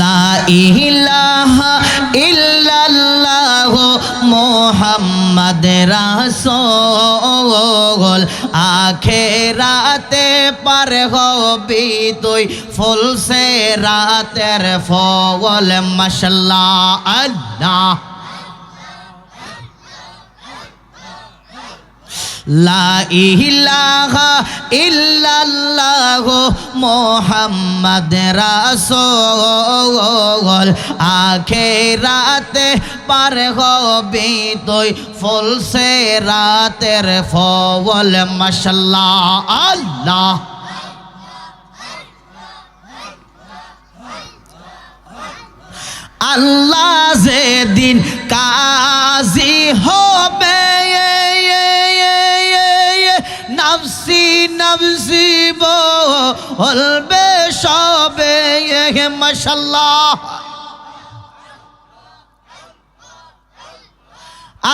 লা ইলাহা ইল্লাল্লাহ মোহাম্মদ রাসূল। আখেরাতে পার হবি তুই ফুলসে রাতের ফল মশলা আল্লাহ। লা ইলাহা ইল্লাল্লাহ মোহাম্মদ রাসূল। আখেরাতে পার হবি তুই ফুল সে রাতের ফল মাশাল্লাহ আল্লাহ। আল্লাহ যেদিন কাজী হবে নফসি নফসি বলবে সবে মশাল্লাহ।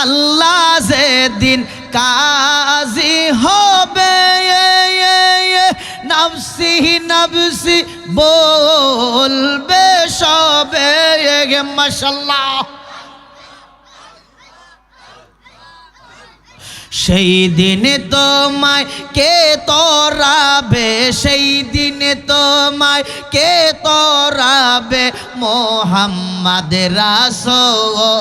আল্লাহ যেদিন কাজী হবে নফসি নফসি বলবে সবে মশাল্লাহ। সেই দিনে তোমায় কে তরাবে? সেই দিনে তোমায় কে তরাবে? মোহাম্মদ রাসোল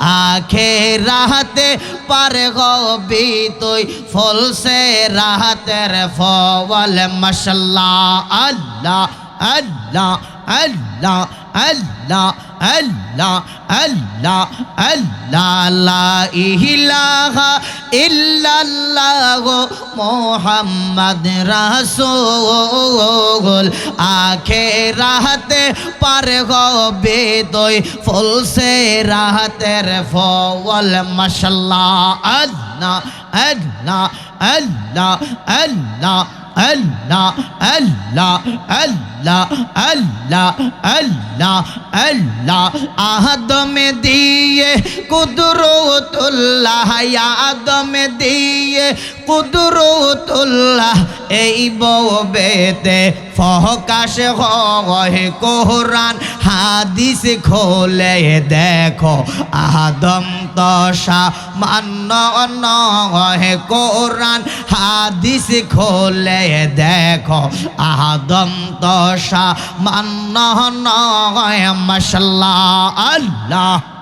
আখে রাহতে পার গবি তুই ফল সে রাহতের ফল মশাল্লাহ, আল্লাহ আল্লাহ আল্লাহ। আল্লাহ আল্লাহ আল্লাহ লা ইলাহা ইল্লাল্লাহ মোহাম্মদ রাসূল। আখেরাতে পার হবে তুই ফুল, সে রাহতের ফল মাশাল্লাহ আল্লাহ আল্লাহ আল্লাহ আল্লাহ আল্লাহ আল্লাহ আল্লাহ আল্লাহ আল্লাহ আল্লাহ আদমে দিয়ে কুদরতুল্লাহ আদমে দিয়ে কুদরতুল্লাহ। এই বউবেতে ফহকাশ হয় কোরআন, হাদিস খোলে দেখো। আদম তশা মান্য নয় কোরআন, হাদিস খোলে দেখো। আদম বসা মান্না নয় মশলা আল্লাহ।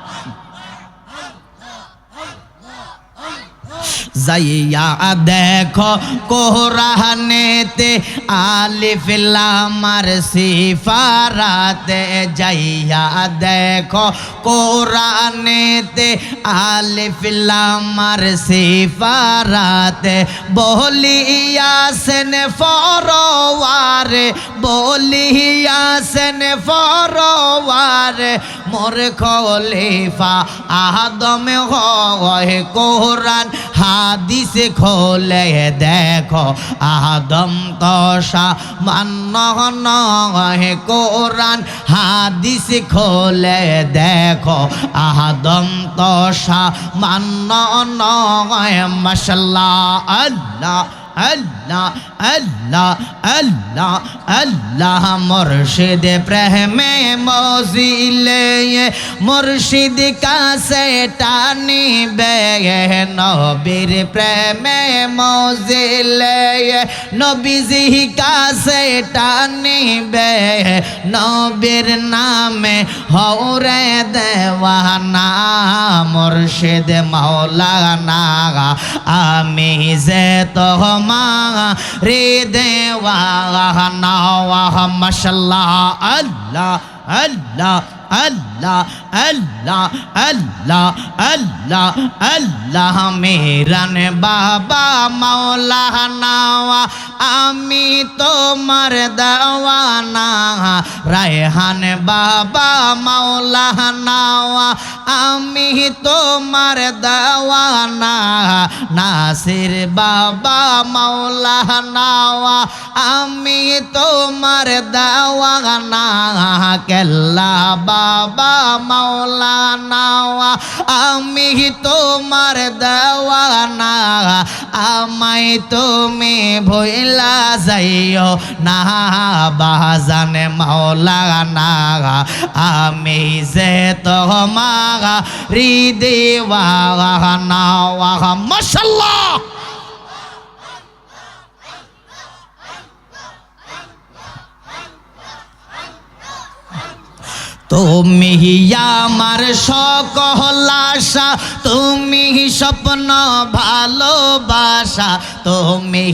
যাইয়া দেখো কোরআনেতে আলিফ লামার সিফারাতে যাইয়া দেখো কোরআনেতে আলিফ লামার সিফারাতে বলিয়াসেন ফরওয়ারে বলিয়াসেন ফরওয়ারে মোর খলিফা আদম হয় কোরআন হাদিস খোলে, দেখো, আদম তশা মান্য নহে কোরআন হাদিস খোলে, দেখো, আদম তশা মান্য নয়, মশাল্লাহ, আল্লাহ আল্লাহ আল্লাহ আল্লাহ আল্লাহ মুর্শিদ প্রেমে মজিলে, মুর্শিদ কাছে টানিবে নবীর প্রেমে মজিলে, নবীজি কাছে টানিবে নবীর নামে হৌরে দেওয়ানা, মুর্শিদ মাওলানা, আমি যে তো মা রে দেওয়ানা মশাল্লাহ আল্লাহ আল্লাহ আল্লাহ আল্লাহ আল্লাহ আল্লাহ আল্লাহ মেরান বাবা মাওলানা আমি তোমার দেওয়ানা রায়হান বাবা মাওলানা আমি তোমার দেওয়ানা, নাসির বাবা মাওলানা। আমি তোমার দেওয়ানা, কেল্লা বাবা মাওলানা। আমি তোমার দেওয়ানা, আমায় তুমি ভইলা যাইও না, বাজানে মাওলানা। আমি যে তোমারা রি দেওয়া না মাসাল্লাহ তুমি আমার সকল আশা তুমি স্বপ্ন ভালোবাসা, তুমি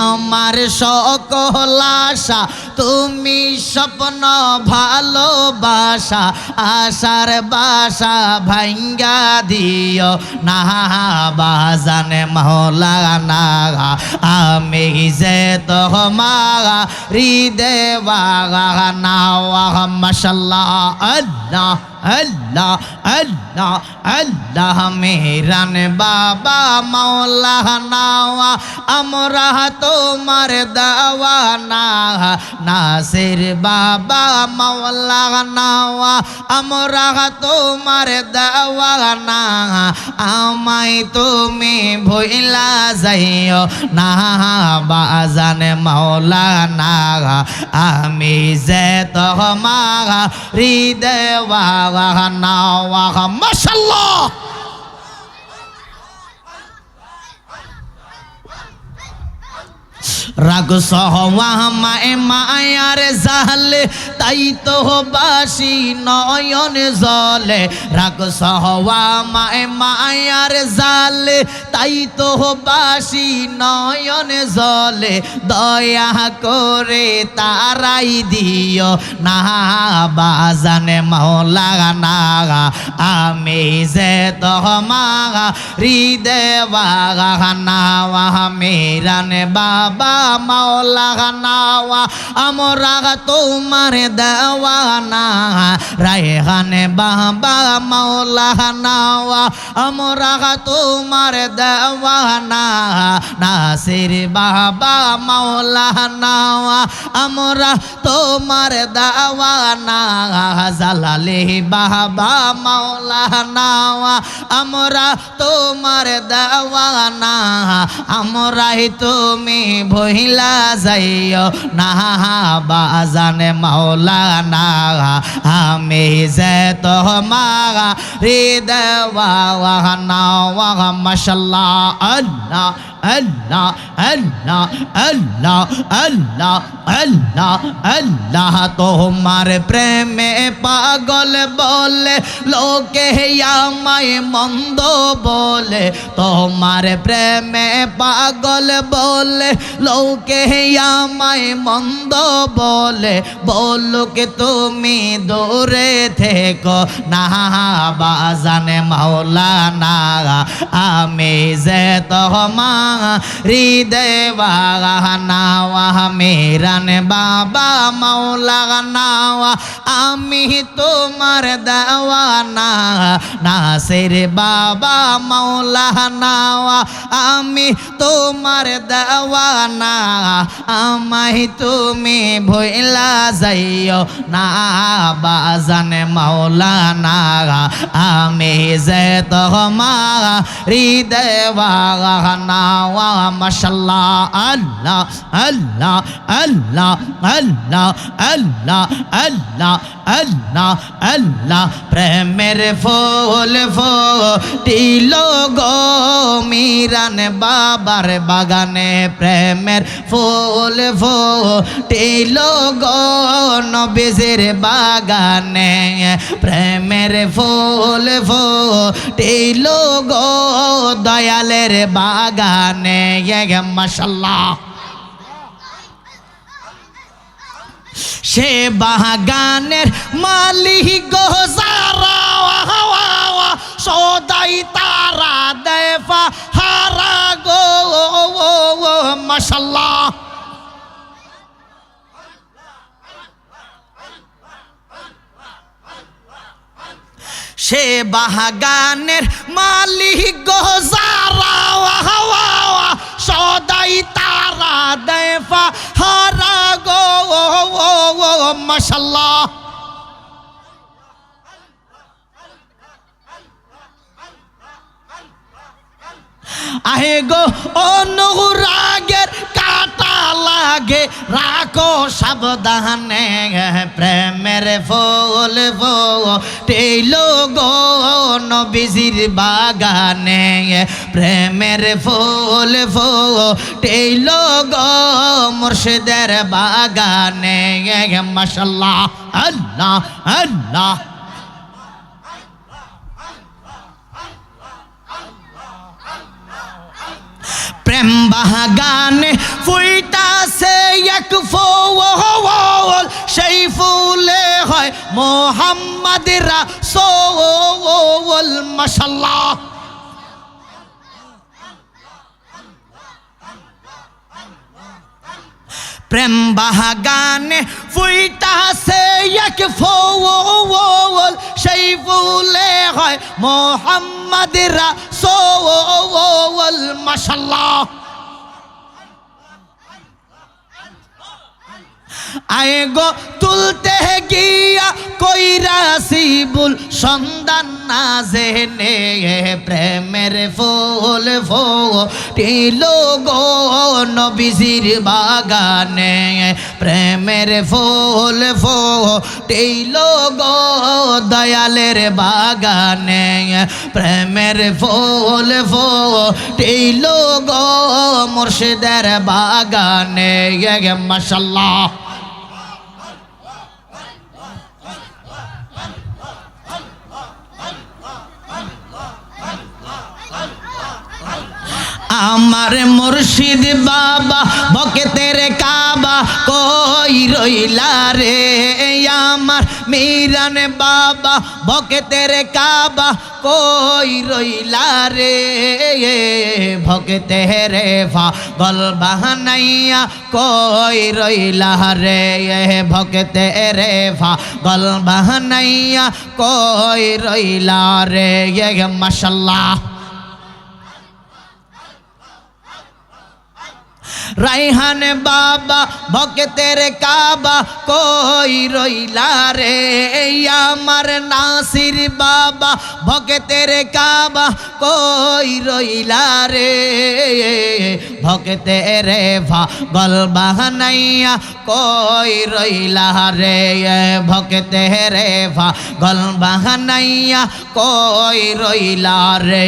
আমার সকল আশা তুমি স্বপ্ন ভালোবাসা, আশার বাসা ভাঙ্গা দিও না, বাজানে মহলা না, আমি যে তোমারা হৃদয় না মাশাল্লাহ। আল্লাহ। আল্লাহ আল্লাহ আল্লাহ মেরান বাবা মৌলানা আমরা তোমার দাওয়ানা, নাসির বাবা মৌলানা আমরা তোমার দাওয়ানা, আমায় তুমি ভইলা যাইও না, বাজান মৌলানা আমি যে তোমার হৃদয় ইলাহা নাও মাশাআল্লাহ। রাগ সহমায় মায়ার জালে, তাই তো বাসি নয়ন জলে। রাগ সহওয়া মায় মায়ার জালে, তাই তো বাসি নয়ন জলে। দয়া করে তারাই দিও না বাজানে মৌলা না, আমি যে তোমারা হৃদয় না মেরানে বাবা মাওলা নাওয়া আমরা তোমার দেওয়ানা। রায়হানে বাবা মাওলা নাওয়া আমরা তোমার দেওয়ানা। নাসির বাবা মাওলা নাওয়া আমরা তোমার দেওয়ানা। জালালে বাবা মাওলা নাওয়া আমরা তোমার দেওয়ানা। আমরাই তুমি ভইলা যাইও না বাজানে মাওলানা আমি যে তোমারা দেওয়া না মাশাল্লাহ আল্লাহ। अल्लाह अल्लाह अल्लाह अल्लाह अल्लाह अल्लाह तो हमारे प्रेम में पागल बोले लोके या माए मंदो बोले तो हमारे प्रेम में पागल बोले लोके या माए मंदो बोले, बोलो कि তুমি দূরে থেকো না मौला মাওলানা आमेज तो हमारे হৃদয় নাওয়া মেরান বাবা মাওলা নাওয়া আমি তোমার দেওয়ানা নাসের বাবা মাওলা নাওয়া আমি তোমার দেওয়ানা আমায় তুমি ভইলা যাইও না বাজানে মাওলা না আমি যে তোমার হৃদয় নাওয়া মাশাল্লাহ, আল্লাহ আল্লাহ আল্লাহ আল্লাহ আল্লাহ আল্লাহ আল্লাহ আল্লাহ। প্রেমের ফুল ফুটিল গো মিরান বাবার বাগানে। প্রেমের ফুল ফুটিল গো নবেজের বাগানে। প্রেমের ফুল ফুটিল গো দয়ালের বাগানে। মাসাল্লাহ সে বাগানের মালিক গোজারা সদাই তারা দেফা হারা গো মাসাল্লাহ সে বাগানের মালিক গো যারা ওয়াহ ওয়াহ ওয়াহ, সদাই তারা দেফা হারা গো ও আহে গো অনুরাগের লাগে রাখো সাবধানে, প্রেমের ফুল টেলো গো নবীজির বাগানে, প্রেমের ফুল টেলো গো মুর্শিদের বাগানে, মাশাল্লাহ, আল্লাহ আল্লাহ। প্রেম বাগানে ফুইতাছে এক ফুল সেই ফুলে হয় মোহাম্মদ রাসূল মাশাল্লাহ প্রেম বাগানে ফুইতাছে এক ফুল সেই ফুলে হয় মোহাম্মদ রাসূল মাশাল্লাহ আয়ে গো তুলতে গিয়া কইরা শিবুল সন্ধান না জেনে প্রেমের ফুল ফো টিলো গো নবীজির বাগানে। প্রেমের ফুল ফো টিলো গো দয়ালের বাগানে। প্রেমের ফুল ফো টিলো গো মুর্শিদের বাগানে। মাশাল্লাহ। আমার মুর্শিদ বাবা বকেতের কাবা, কই রইলা রে? আমার মিরান বাবা বকেতের কাবা, কই রইলা রে? ভকেতে রে ফা গল বাহানাইয়া কই রইলা রে? ভকেতে রে ফা গল বাহানাইয়া কই রইলা রে? মাশাল্লাহ। রাইহান বাবা, ভক্তের কাবা, কই রইলা রে? আমার নাসির বাবা, ভক্তের কাবা, কই রইলা রে? ভক্তের ভা গল বাহানাইয়া, কই রইলা রে? ভক্তের ভা গল বাহানাইয়া, কই রইলা রে?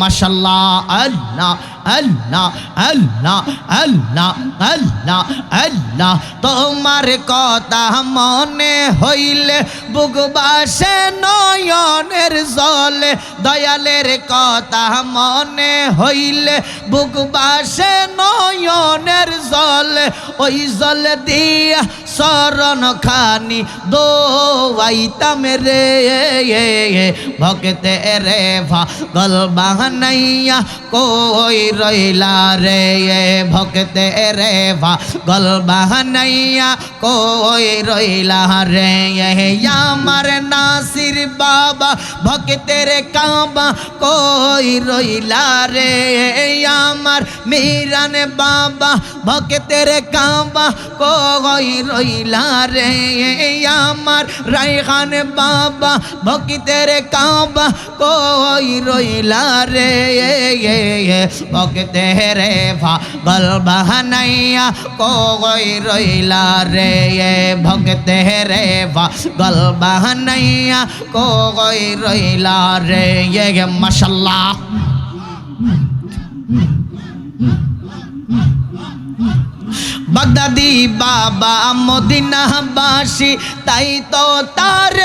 মাশাল্লাহ আল্লাহ আল্লাহ আল্লাহ আল্লাহ আল্লাহ আল্লাহ তোমার কথা মনে হইলে বুক বাসে নয়নের জলে। দয়ালের কথা মনে হইলে বুক বাসে নয়নের জলে। ওই জল দিয়া শরণ খানি দোয়াইতাম রে। ভক্তে রে ভা গল বাহানাইয়া কই রইলা রে? ভক্তে রে ভা, গল বাহানাইয়া কই রইলা রে? আমার নাসির বাবা, ভক্তের কাবা, কই রইলা রে? আমার মিরান বাবা, ভক্তের কাবা, কই রইলা রে? আমার রাইখান বাবা, ভক্তের কাবা, কই রইলা রে? ভক্তে রে ভা, গল বাহানাইয়া কই রইলা রে ভগতে রে ভা গল বাহানাইয়া কই রইলা রে মাশাল্লাহ। বাগদাদি বাবা মদিনাবাসী, তাই তো তার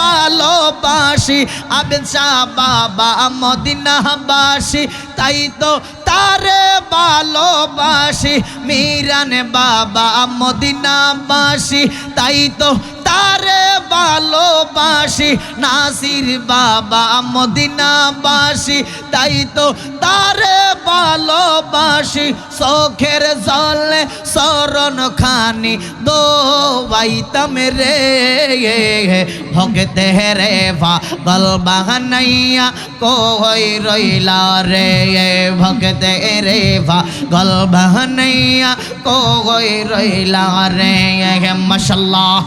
ভালোবাসি। আবেদ শাহ বাবা মদিনাবাসী, তাই তো তারে ভালোবাসি। মিরান বাবা মদিনাবাসী, তাই তো তারে ভালোবাসি, নাসির বাবা মদিনাবাসি, তাই তো তারে ভালোবাসি। চোখের জলে শরণ খানি দো বাইতম রে, ভগতে রে ভা গল বাহানাইয়া কই রইলা রে, ভগতে রে ভা গল বাহানাইয়া কই রইলা রে মাশাল্লাহ।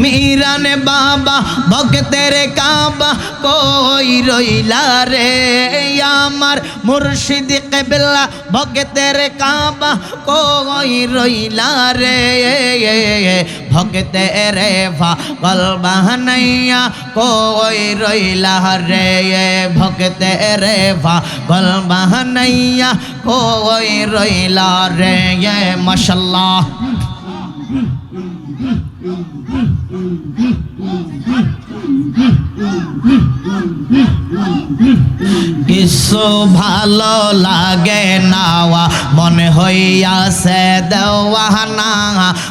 मीरन बाबा भगतेर काबा कोई रोइला रे यामर मुर्शिद कबिला भगतेर काबा कोई रोइला रे भगते रे भा गल बहनैया कोई रोइला रे भगते रे भा गल बहनैया कोई रोइला रे ये मशाल्लाह মাশাল্লাহ কিছু ভালো লাগে নাওয়া? মনে হইয়াছে দেওয়ানা।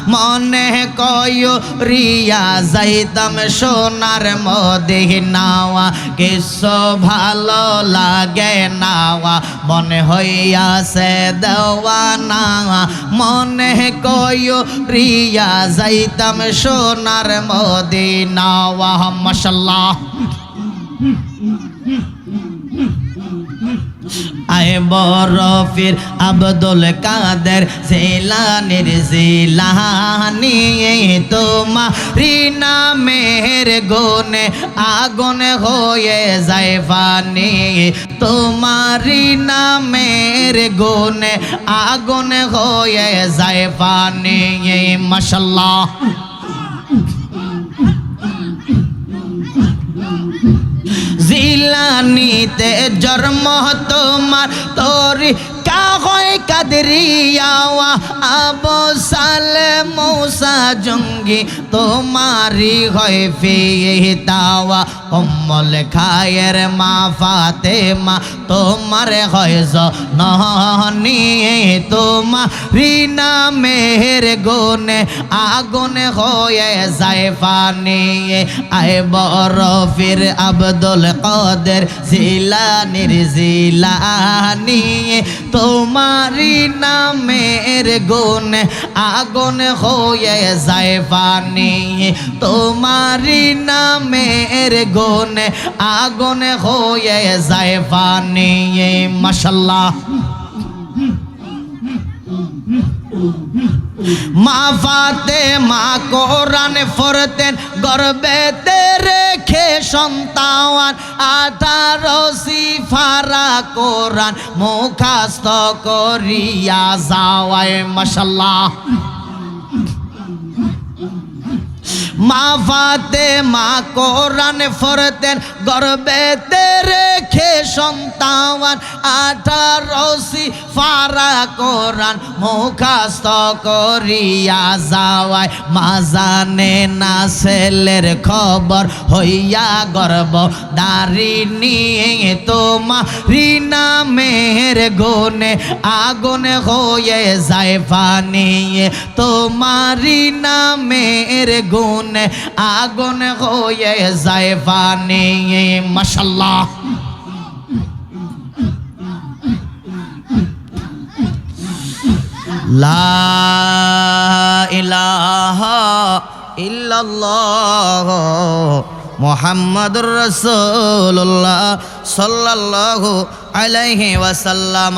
মনে কয়, রিয়া যাইতাম সোনার মদি নাওয়া কিছু ভালো লাগে নাওয়া? মনে হইয়াছে দেওয়ানা। মনে কয়, রিয়া যাইতাম সোনার মদি নাওয়া মশাল্লাহ। আয় বরফির আব্দুল কাদের জিলানির জিলানি তোমারি নামের গুনে আগুন হয়ে যায় ফানি। তোমারি নামের গুনে আগুন হয়ে যায় ফানি মাশাল্লাহ। জিলানিতে জন্ম তোমার তোরি কাহয় কাদরিয়াওয়া। আবু সালে মৌসা জঙ্গি তোমারি হয় ফিতাওয়া কম্মল খায়ের মা ফাতে মা তোমার হয় নহনি তোমার রিনা মেহের গুনে আগুন হয়ে যায় ফানি আয় বরফির আব্দুল কদের জিলানির জিলানি তোমারি নামের গুণ আগুন হয়ে যায় পানি তোমারি নামের গুণ আগুন হয়ে যায় পানি মাশাল্লাহ মা ফাতে, মা কোরআন ফরতেন গর্বেতে রেখে সন্তান আঠারো সিফারা কোরআন মুখাস্ত করিয়া যাওয়ায়, মশাল্লাহ। মা ফাতে, মা কোরআন ফরতেন গর্বেতে রেখে সন্তান আঠারোসি ফারা কোরআন মুখাস্ত করিয়া যাওয়ায়, মা জানে না ছেলের খবর, হইয়া গর্ব দাঁড়ি নিয়ে তোমা রিনা মেহের গুনে আগুন হয়ে যায় পানি তোমারি নামের গুনে আগুন হয়ে যায় পানি মাশাল্লাহ। লা ইলাহা ইল্লাল্লাহ মোহাম্মদুর রসুল্লাহ সাল্লাল্লাহু আলাইহি ওয়াসাল্লাম।